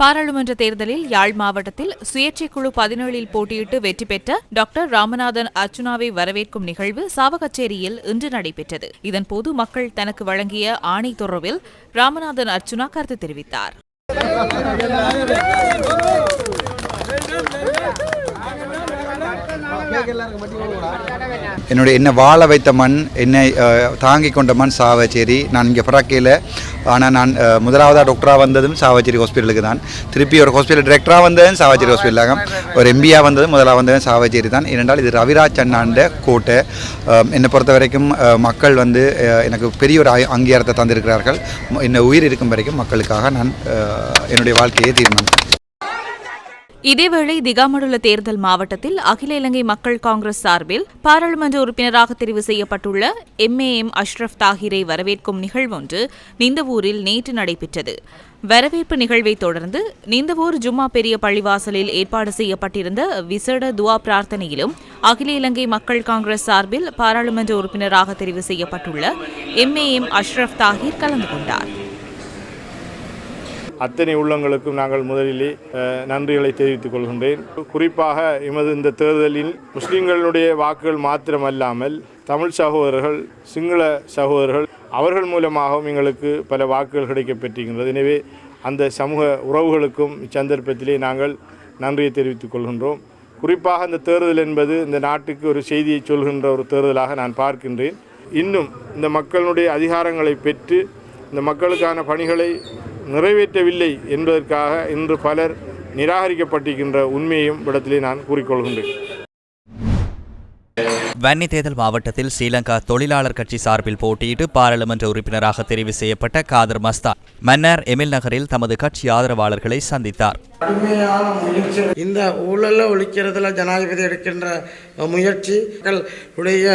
பாராளுமன்ற தேர்தலில் யாழ் மாவட்டத்தில் சுயேட்சை குழு பதினேழில் போட்டியிட்டு வெற்றி பெற்ற டாக்டர் ராமநாதன் அர்ச்சுனாவை வரவேற்கும் நிகழ்வு சாவகச்சேரியில் இன்று நடைபெற்றது. இதன்போது மக்கள் தனக்கு வழங்கிய ஆணை தொடர்பில் ராமநாதன் அர்ச்சுனா கருத்து தெரிவித்தார். என்னுடைய என்னை வாழ வைத்த மண் என்னை தாங்கி தாங்கிக் கொண்ட மண் சாவச்சேரி நான் இங்கே பிறக்கையில் ஆனால் நான் முதலாவதாக டாக்டராக வந்ததும் சாவச்சேரி ஹாஸ்பிட்டலுக்கு தான். திருப்பி ஒரு ஹாஸ்பிட்டல் டிரெக்டராக வந்ததும் சாவச்சேரி ஹாஸ்பிட்டலாக ஒரு எம்பியாக வந்ததும் முதலாக வந்ததும் சாவச்சேரி தான். ஏனென்றால் இது ரவிராஜ் அண்ணாண்ட கோட்டை. என்னை பொறுத்த வரைக்கும் மக்கள் வந்து எனக்கு பெரிய ஒரு அங்கீகாரத்தை தந்திருக்கிறார்கள். என்னை உயிர் இருக்கும் வரைக்கும் மக்களுக்காக நான் என்னுடைய வாழ்க்கையை தீர்மானித்தேன் இதேவேளை திகாமடுள்ள தேர்தல் மாவட்டத்தில் அகில இலங்கை மக்கள் காங்கிரஸ் சார்பில் பாராளுமன்ற உறுப்பினராக தெரிவு செய்யப்பட்டுள்ள எம்ஏஎம் அஷ்ரப் தாகிரை வரவேற்கும் நிகழ்வொன்று நிந்தவூரில் நேற்று நடைபெற்றது. வரவேற்பு நிகழ்வைத் தொடர்ந்து நிந்தவூர் ஜும்மா பெரிய பள்ளிவாசலில் ஏற்பாடு செய்யப்பட்டிருந்த விசேட துவா பிரார்த்தனையிலும் அகில இலங்கை மக்கள் காங்கிரஸ் சார்பில் பாராளுமன்ற உறுப்பினராக தெரிவு செய்யப்பட்டுள்ள எம்ஏஎம் அஷ்ரப் தாகிர் கலந்து கொண்டார். அத்தனை உள்ளங்களுக்கும் நாங்கள் முதலிலே நன்றிகளை தெரிவித்துக் கொள்கின்றேன். குறிப்பாக எமது இந்த தேர்தலில் முஸ்லிம்களுடைய வாக்குகள் மாத்திரமல்லாமல் தமிழ் சகோதரர்கள் சிங்கள சகோதரர்கள் அவர்கள் மூலமாகவும் எங்களுக்கு பல வாக்குகள் கிடைக்கப்பெற்றிருக்கின்றது. எனவே அந்த சமூக உறவுகளுக்கும் இச்சந்தர்ப்பத்திலே நாங்கள் நன்றியை தெரிவித்துக் கொள்கின்றோம். குறிப்பாக இந்த தேர்தல் என்பது இந்த நாட்டுக்கு ஒரு செய்தியை சொல்கின்ற ஒரு தேர்தலாக நான் பார்க்கின்றேன். இன்னும் இந்த மக்களுடைய அதிகாரங்களை பெற்று இந்த மக்களுக்கான பணிகளை நிறைவேற்றவில்லை என்பதற்காக இன்று பலர் நிராகரிக்கப்பட்டிருக்கின்ற உண்மையையும் இடத்திலே நான் கூறிக்கொள்கின்றேன். வன்னி தேர்தல் மாவட்டத்தில் ஸ்ரீலங்கா தொழிலாளர் கட்சி சார்பில் போட்டியிட்டு பாராளுமன்ற உறுப்பினராக தெரிவு செய்யப்பட்ட காதர் மஸ்தான். மன்னர் எமில் நகரில் தமது கட்சி ஆதரவாளர்களை சந்தித்தார். இந்த ஊழலை ஒழிக்கிறதுல ஜனாதிபதி எடுக்கின்ற முயற்சி மக்களுடைய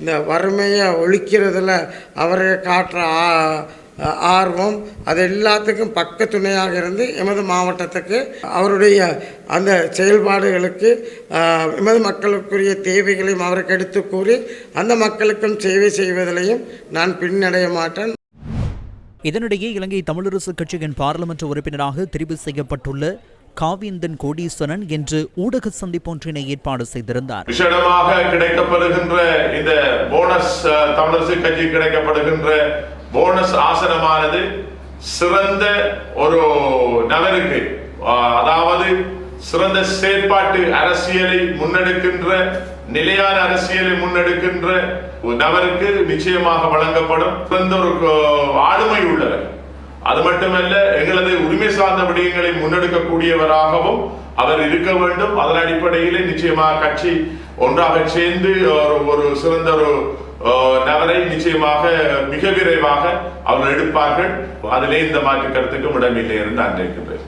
இந்த வறுமையை ஒழிக்கிறதுல அவர் காட்டுற ஆர்வம் அது எல்லாத்துக்கும் பக்க துணையாக இருந்து எமது மாவட்டத்துக்கு அவருடைய அந்த செயல்பாடுகளுக்கு எமது மக்களுக்குரிய தேவைகளையும் அவருக்கு எடுத்து கூறி அந்த மக்களுக்கும் சேவை செய்வதிலையும் நான் பின்னடைய மாட்டேன். இதனிடையே இலங்கை தமிழரசு கட்சியின் பாராளுமன்ற உறுப்பினராக தெரிவு செய்யப்பட்டுள்ள காவியந்தன் கோடீஸ்வரன் என்று ஊடக சந்திப்பொன்றினை ஏற்பாடு செய்திருந்தார். விசேடமாக கிடைக்கப்படுகின்ற இந்த போனஸ் தமிழரசு கட்சி கிடைக்கப்படுகின்ற போனஸ் ஆசனமானது சிறந்த ஒரு நபருக்கு அதாவது சிறந்த செயற்பாட்டு அரசியலை முன்னெடுக்கின்ற நிலையான அரசியலை முன்னெடுக்கின்ற ஒரு நபருக்கு நிச்சயமாக வழங்கப்படும். சிறந்த ஒரு ஆளுமை உள்ளவர். அது மட்டுமல்ல எங்களது உரிமை சார்ந்த விடயங்களை முன்னெடுக்கக்கூடியவராகவும் அவர் இருக்க வேண்டும். அதன் அடிப்படையிலே நிச்சயமாக கட்சி ஒன்றாக சேர்ந்து ஒரு ஒரு சிறந்த ஒரு நபரை நிச்சயமாக மிக விரைவாக அவர் எடுப்பார்கள். அதிலே இந்த மாற்று கருத்துக்கும் இடமில்லை என்று நான் நினைக்கின்றேன்.